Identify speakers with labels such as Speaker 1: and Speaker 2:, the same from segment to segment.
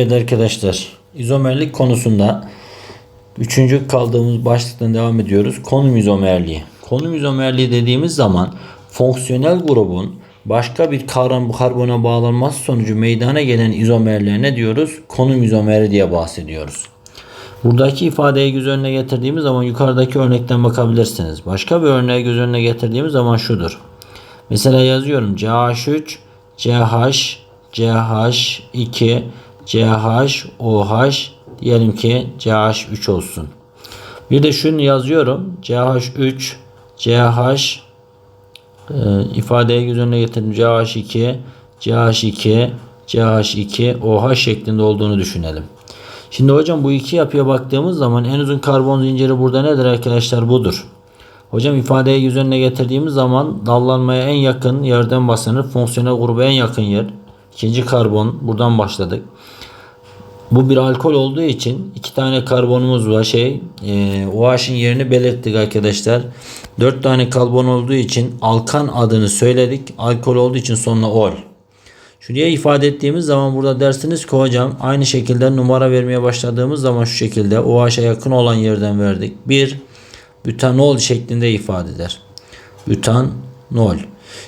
Speaker 1: Evet arkadaşlar izomerlik konusunda üçüncü kaldığımız başlıktan devam ediyoruz. Konum izomerliği. Konum izomerliği dediğimiz zaman fonksiyonel grubun başka bir karbon karbona bağlanması sonucu meydana gelen izomerliğe ne diyoruz? Konum izomeri diye bahsediyoruz. Buradaki ifadeyi göz önüne getirdiğimiz zaman yukarıdaki örnekten bakabilirsiniz. Başka bir örneği göz önüne getirdiğimiz zaman şudur. Mesela yazıyorum CH3, CH, CH2, CH, OH diyelim ki CH3 olsun. Bir de şunu yazıyorum. CH3, CH e, ifadeyi göz önüne getirdim. CH2, CH2, CH2, OH şeklinde olduğunu düşünelim. Şimdi hocam bu iki yapıya baktığımız zaman en uzun karbon zinciri burada nedir arkadaşlar? Budur. Hocam ifadeyi göz önüne getirdiğimiz zaman dallanmaya en yakın yerden başlanır. Fonksiyonel gruba en yakın yer. İkinci karbon. Buradan başladık. Bu bir alkol olduğu için iki tane karbonumuz var. Şey, e, OH'ın yerini belirttik arkadaşlar. Dört tane karbon olduğu için alkan adını söyledik. Alkol olduğu için sonuna ol. Şuraya ifade ettiğimiz zaman burada dersiniz ki hocam aynı şekilde numara vermeye başladığımız zaman şu şekilde OH'a yakın olan yerden verdik. 1 bütanol şeklinde ifade eder. Bütanol.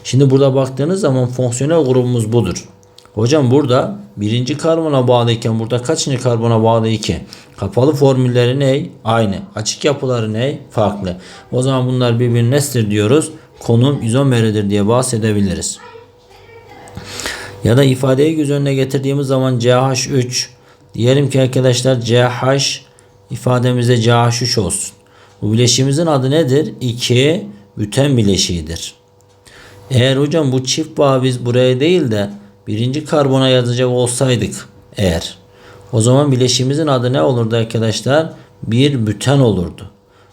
Speaker 1: Şimdi burada baktığınız zaman fonksiyonel grubumuz budur. Hocam burada birinci karbona bağlıyken burada kaçıncı karbona bağlı 2? Kapalı formülleri ne? Aynı. Açık yapıları ne? Farklı. O zaman bunlar birbirine nestir diyoruz. Konum izomeridir diye bahsedebiliriz. Ya da ifadeyi göz önüne getirdiğimiz zaman CH3 diyelim ki arkadaşlar CH ifademizde CH3 olsun. Bu bileşiğimizin adı nedir? 2 büten bileşiğidir. Eğer hocam bu çift bağ biz buraya değil de birinci karbona yazacak olsaydık eğer o zaman bileşiğimizin adı ne olurdu arkadaşlar? Bir büten olurdu.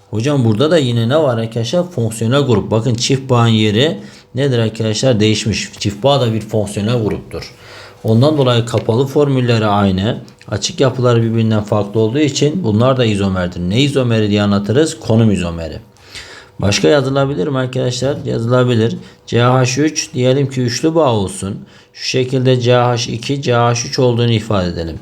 Speaker 1: Hocam burada da yine ne var arkadaşlar? Fonksiyonel grup. Bakın çift bağın yeri nedir arkadaşlar? Değişmiş. Çift bağ da bir fonksiyonel gruptur. Ondan dolayı kapalı formülleri aynı. Açık yapıları birbirinden farklı olduğu için bunlar da izomerdir. Ne izomeri diye anlatırız? Konum izomeri. Başka yazılabilir mi arkadaşlar? Yazılabilir. CH3 diyelim ki üçlü bağ olsun. Şu şekilde CH2, CH3 olduğunu ifade edelim.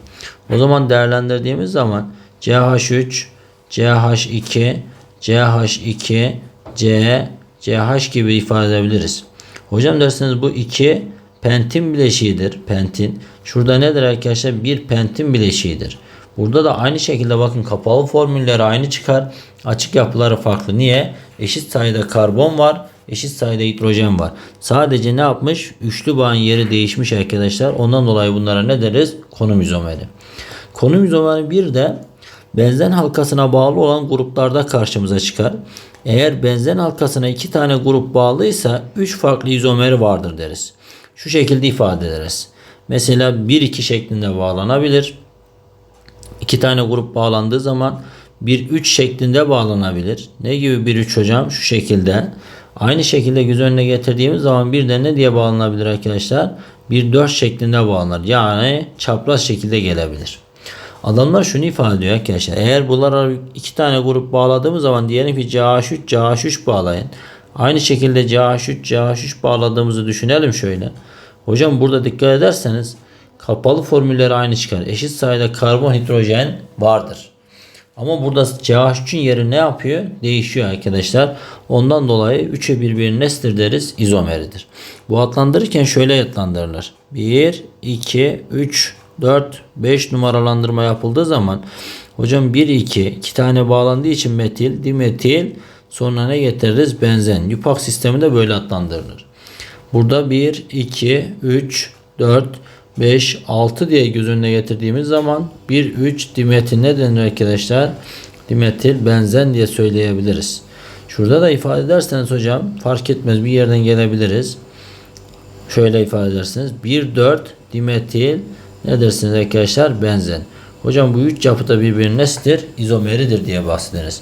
Speaker 1: O zaman değerlendirdiğimiz zaman CH3, CH2, CH2, C, CH gibi ifade edebiliriz. Hocam derseniz bu iki pentin bileşiğidir. Pentin. Şurada nedir arkadaşlar? Bir pentin bileşiğidir. Burada da aynı şekilde bakın kapalı formülleri aynı çıkar. Açık yapıları farklı. Niye? Eşit sayıda karbon var. Eşit sayıda hidrojen var. Sadece ne yapmış? Üçlü bağın yeri değişmiş arkadaşlar. Ondan dolayı bunlara ne deriz? Konum izomeri. Konum izomeri bir de benzen halkasına bağlı olan gruplarda karşımıza çıkar. Eğer benzen halkasına iki tane grup bağlıysa üç farklı izomeri vardır deriz. Şu şekilde ifade ederiz. Mesela 1-2 şeklinde bağlanabilir. İki tane grup bağlandığı zaman 1-3 şeklinde bağlanabilir. Ne gibi 1-3 hocam? Şu şekilde. Aynı şekilde göz önüne getirdiğimiz zaman bir de ne diye bağlanabilir arkadaşlar? 1-4 şeklinde bağlanır. Yani çapraz şekilde gelebilir. Adamlar şunu ifade ediyor arkadaşlar. Eğer bunlara iki tane grup bağladığımız zaman diyelim ki CH3 CH3 bağlayın. Aynı şekilde CH3 CH3 bağladığımızı düşünelim şöyle. Hocam burada dikkat ederseniz kapalı formülleri aynı çıkar. Eşit sayıda karbon hidrojen vardır. Ama burada CH3'ün yeri ne yapıyor? Değişiyor arkadaşlar. Ondan dolayı 3'e birbirinin nesidir deriz? İzomeridir. Bu adlandırırken şöyle adlandırılır. 1, 2, 3, 4, 5 numaralandırma yapıldığı zaman hocam 1, 2, 2 tane bağlandığı için metil, dimetil sonra ne getiririz? Benzen. Yupak sistemi de böyle adlandırılır. Burada 1, 2, 3, 4, 5, 6 diye göz önüne getirdiğimiz zaman 1, 3 dimetil ne denir arkadaşlar? Dimetil benzen diye söyleyebiliriz. Şurada da ifade ederseniz hocam fark etmez bir yerden gelebiliriz. Şöyle ifade edersiniz. 1, 4 dimetil ne dersiniz arkadaşlar? Benzen. Hocam bu üç yapı da birbirinin nesidir? İzomeridir diye bahsederiz.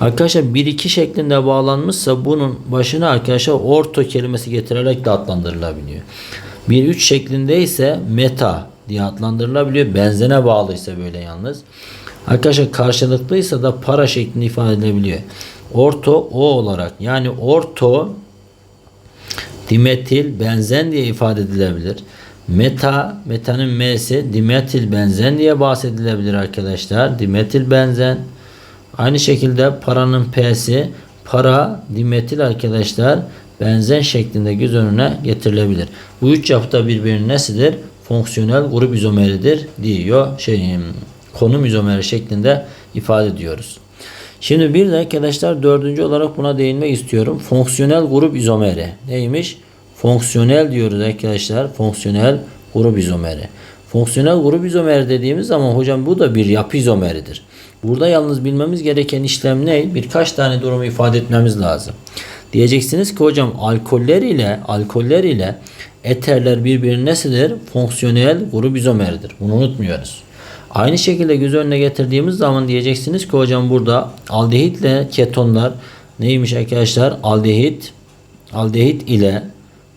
Speaker 1: Arkadaşlar 1-2 şeklinde bağlanmışsa bunun başına arkadaşlar orto kelimesi getirerek de adlandırılabiliyor. 1-3 şeklinde ise meta diye adlandırılabiliyor. Benzene bağlıysa böyle yalnız. Arkadaşlar karşılıklıysa da para şeklinde ifade edilebiliyor. Orto o olarak yani orto dimetil benzen diye ifade edilebilir. Meta, metanın M'si dimetil benzen diye bahsedilebilir arkadaşlar. Dimetil benzen. Aynı şekilde paranın P'si para dimetil arkadaşlar benzen şeklinde göz önüne getirilebilir. Bu üç yapıda birbirinin nesidir? Fonksiyonel grup izomeridir diyor. Şey, konum izomeri şeklinde ifade ediyoruz. Şimdi bir de arkadaşlar dördüncü olarak buna değinmek istiyorum. Fonksiyonel grup izomeri. Neymiş? Fonksiyonel diyoruz arkadaşlar. Fonksiyonel grup izomeri. Fonksiyonel grup izomeri dediğimiz zaman hocam bu da bir yapı izomeridir. Burada yalnız bilmemiz gereken işlem ne? Birkaç tane durumu ifade etmemiz lazım. Diyeceksiniz ki hocam alkoller ile alkoller ile eterler birbirinin nesidir? Fonksiyonel grup izomeridir. Bunu unutmuyoruz. Aynı şekilde göz önüne getirdiğimiz zaman diyeceksiniz ki hocam burada aldehit ile ketonlar neymiş arkadaşlar? Aldehit aldehit ile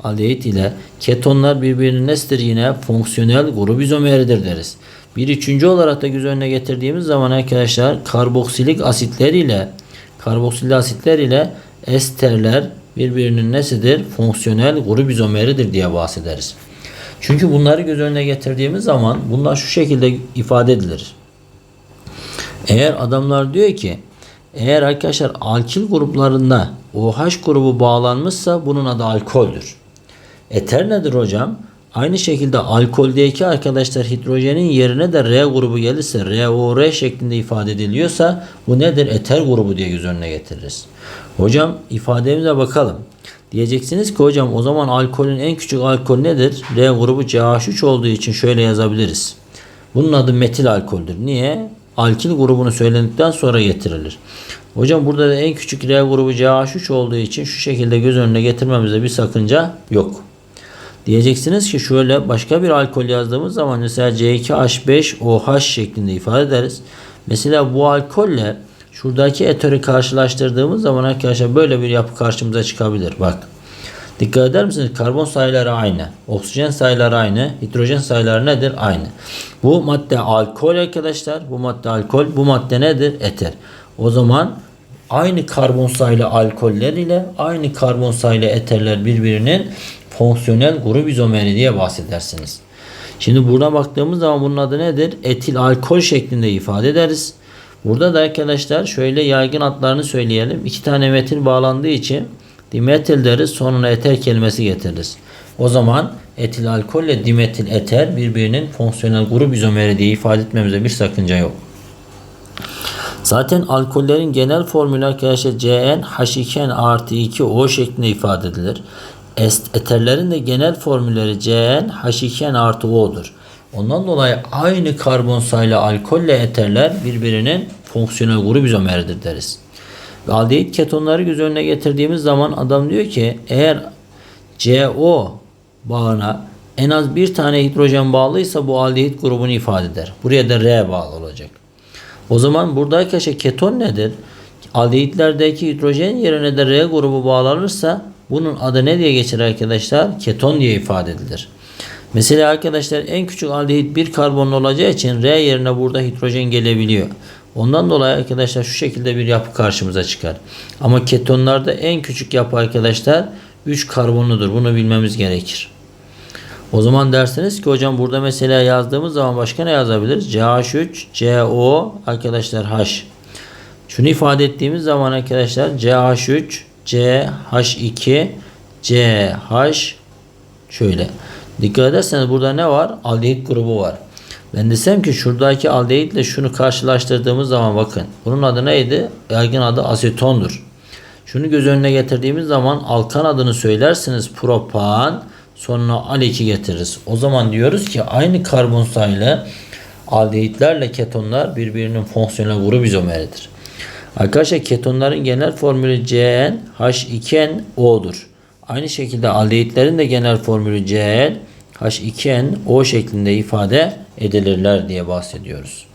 Speaker 1: aldehit ile ketonlar birbirinin nesidir yine fonksiyonel grup izomeridir deriz. Bir üçüncü olarak da göz önüne getirdiğimiz zaman arkadaşlar karboksilik asitler ile karboksilik asitler ile esterler birbirinin nesidir? Fonksiyonel grup izomeridir diye bahsederiz. Çünkü bunları göz önüne getirdiğimiz zaman bunlar şu şekilde ifade edilir. Eğer adamlar diyor ki eğer arkadaşlar alkil gruplarında OH grubu bağlanmışsa bunun adı alkoldür. Eter nedir hocam? Aynı şekilde alkoldeki arkadaşlar hidrojenin yerine de R grubu gelirse ROR şeklinde ifade ediliyorsa bu nedir? Eter grubu diye göz önüne getiririz. Hocam ifademize bakalım. Diyeceksiniz ki hocam o zaman alkolün en küçük alkol nedir? R grubu CH3 olduğu için şöyle yazabiliriz. Bunun adı metil alkoldür. Niye? Alkil grubunu söylendikten sonra getirilir. Hocam burada da en küçük R grubu CH3 olduğu için şu şekilde göz önüne getirmemizde bir sakınca yok. Diyeceksiniz ki şöyle başka bir alkol yazdığımız zaman mesela C2H5OH şeklinde ifade ederiz. Mesela bu alkolle şuradaki eteri karşılaştırdığımız zaman arkadaşlar böyle bir yapı karşımıza çıkabilir. Bak. Dikkat eder misiniz? Karbon sayıları aynı. Oksijen sayıları aynı. Hidrojen sayıları nedir? Aynı. Bu madde alkol arkadaşlar. Bu madde alkol. Bu madde nedir? Eter. O zaman aynı karbon sayılı alkoller ile aynı karbon sayılı eterler birbirinin fonksiyonel grup izomeri diye bahsedersiniz. Şimdi burada baktığımız zaman bunun adı nedir? Etil alkol şeklinde ifade ederiz. Burada da arkadaşlar şöyle yaygın adlarını söyleyelim. İki tane metil bağlandığı için dimetil deriz sonuna eter kelimesi getiririz. O zaman etil alkol ile dimetil eter birbirinin fonksiyonel grup izomeri diye ifade etmemize bir sakınca yok. Zaten alkollerin genel formülü arkadaşlar CN H2N artı 2 O şeklinde ifade edilir. Eterlerin de genel formülleri CN H2N artı O'dur. Ondan dolayı aynı karbon sayılı alkolle eterler birbirinin fonksiyonel grup izomeridir deriz. Ve aldehit ketonları göz önüne getirdiğimiz zaman adam diyor ki eğer CO bağına en az bir tane hidrojen bağlıysa bu aldehit grubunu ifade eder. Buraya da R bağlı olacak. O zaman burada arkadaşlar keton nedir? Aldehitlerdeki hidrojen yerine de R grubu bağlanırsa bunun adı ne diye geçer arkadaşlar? Keton diye ifade edilir. Mesela arkadaşlar en küçük aldehit bir karbonlu olacağı için R yerine burada hidrojen gelebiliyor. Ondan dolayı arkadaşlar şu şekilde bir yapı karşımıza çıkar. Ama ketonlarda en küçük yapı arkadaşlar 3 karbonludur. Bunu bilmemiz gerekir. O zaman dersiniz ki hocam burada mesela yazdığımız zaman başka ne yazabiliriz? CH3, CO arkadaşlar H. Şunu ifade ettiğimiz zaman arkadaşlar CH3, CH2, CH şöyle. Dikkat ederseniz burada ne var? Aldehit grubu var. Ben desem ki şuradaki aldehitle şunu karşılaştırdığımız zaman bakın. Bunun adı neydi? Yaygın adı asetondur. Şunu göz önüne getirdiğimiz zaman alkan adını söylersiniz propan sonuna al2 getiririz. O zaman diyoruz ki aynı karbon sayılı aldehitlerle ketonlar birbirinin fonksiyonel grup izomeridir. Arkadaşlar ketonların genel formülü CN H2N O'dur. Aynı şekilde aldehitlerin de genel formülü CN H2N O şeklinde ifade edilirler diye bahsediyoruz.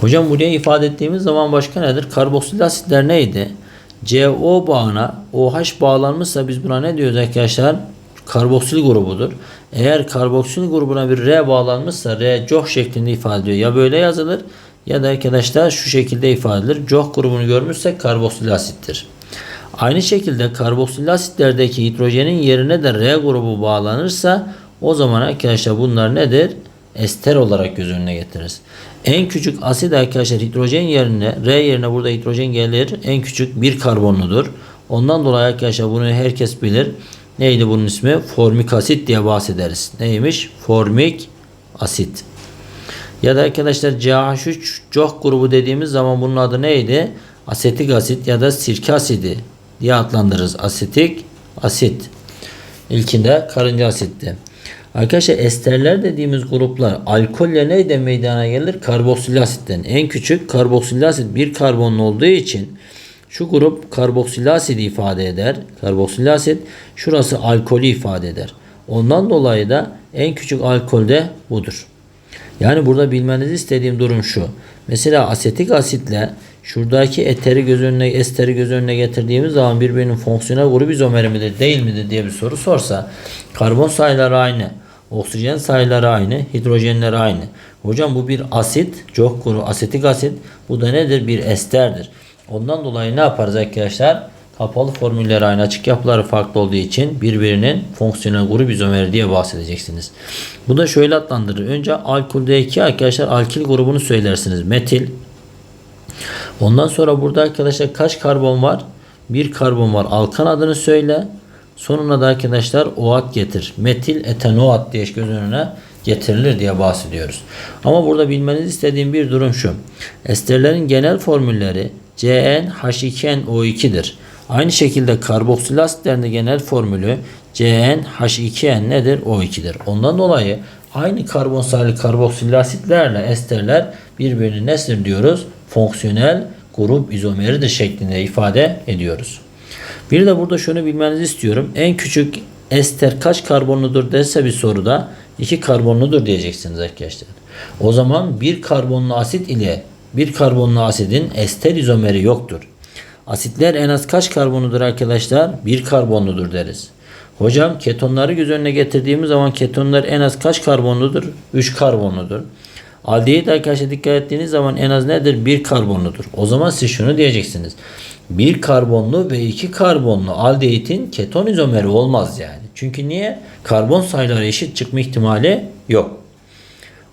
Speaker 1: Hocam buraya ifade ettiğimiz zaman başka nedir? Karboksil asitler neydi? CO bağına OH bağlanmışsa biz buna ne diyoruz arkadaşlar? Karboksil grubudur. Eğer karboksil grubuna bir R bağlanmışsa R COH şeklinde ifade ediyor. Ya böyle yazılır ya da arkadaşlar şu şekilde ifade edilir. COH grubunu görmüşsek karboksil asittir. Aynı şekilde karboksil asitlerdeki hidrojenin yerine de R grubu bağlanırsa O zaman arkadaşlar bunlar nedir? Ester olarak göz önüne getiririz. En küçük asit arkadaşlar hidrojen yerine R yerine burada hidrojen gelir. En küçük bir karbonludur. Ondan dolayı arkadaşlar bunu herkes bilir. Neydi bunun ismi? Formik asit diye bahsederiz. Neymiş? Formik asit. Ya da arkadaşlar CH3 COH grubu dediğimiz zaman bunun adı neydi? Asetik asit ya da sirke asidi diye adlandırırız. Asetik asit. İlkinde karınca asitti. Arkadaşlar esterler dediğimiz gruplar alkolle neyden meydana gelir? Karboksil asitten. En küçük karboksil asit bir karbonlu olduğu için şu grup karboksil asit ifade eder. Karboksil asit şurası alkolü ifade eder. Ondan dolayı da en küçük alkol de budur. Yani burada bilmenizi istediğim durum şu. Mesela asetik asitle şuradaki eteri göz önüne, esteri göz önüne getirdiğimiz zaman birbirinin fonksiyonel grubu izomeri midir değil midir diye bir soru sorsa karbon sayıları aynı, oksijen sayıları aynı, hidrojenler aynı. Hocam bu bir asit, çok kuru asetik asit. Bu da nedir? Bir esterdir. Ondan dolayı ne yaparız arkadaşlar? Kapalı formüller aynı açık yapıları farklı olduğu için birbirinin fonksiyonel grup izomeri diye bahsedeceksiniz. Bu da şöyle adlandırır. Önce alkoldeki arkadaşlar alkil grubunu söylersiniz. Metil. Ondan sonra burada arkadaşlar kaç karbon var? Bir karbon var. Alkan adını söyle. Sonuna da arkadaşlar OAT getir. Metil etanoat diye göz önüne getirilir diye bahsediyoruz. Ama burada bilmenizi istediğim bir durum şu. Esterlerin genel formülleri CnH2nO2'dir. Aynı şekilde karboksil asitlerin de genel formülü CnH2n nedir? O2'dir. Ondan dolayı aynı karbon sayılı karboksil asitlerle esterler birbirini nesir diyoruz? Fonksiyonel grup izomeridir şeklinde ifade ediyoruz. Bir de burada şunu bilmenizi istiyorum. En küçük ester kaç karbonludur dese bir soruda 2 karbonludur diyeceksiniz arkadaşlar. O zaman bir karbonlu asit ile bir karbonlu asidin ester izomeri yoktur. Asitler en az kaç karbonludur arkadaşlar? Bir karbonludur deriz. Hocam ketonları göz önüne getirdiğimiz zaman ketonlar en az kaç karbonludur? 3 karbonludur. Aldehit arkadaşlar dikkat ettiğiniz zaman en az nedir? Bir karbonludur. O zaman siz şunu diyeceksiniz. Bir karbonlu ve iki karbonlu aldehitin keton izomeri olmaz yani. Çünkü niye? Karbon sayıları eşit çıkma ihtimali yok.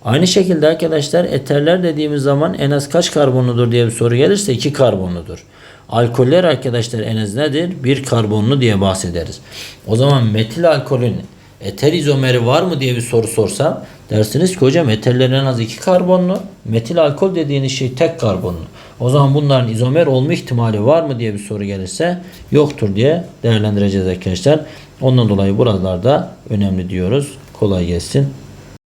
Speaker 1: Aynı şekilde arkadaşlar eterler dediğimiz zaman en az kaç karbonludur diye bir soru gelirse iki karbonludur. Alkoller arkadaşlar en az nedir? Bir karbonlu diye bahsederiz. O zaman metil alkolün eter izomeri var mı diye bir soru sorsam dersiniz ki hocam eterler en az iki karbonlu. Metil alkol dediğiniz şey tek karbonlu. O zaman bunların izomer olma ihtimali var mı diye bir soru gelirse yoktur diye değerlendireceğiz arkadaşlar. Ondan dolayı buralarda önemli diyoruz. Kolay gelsin.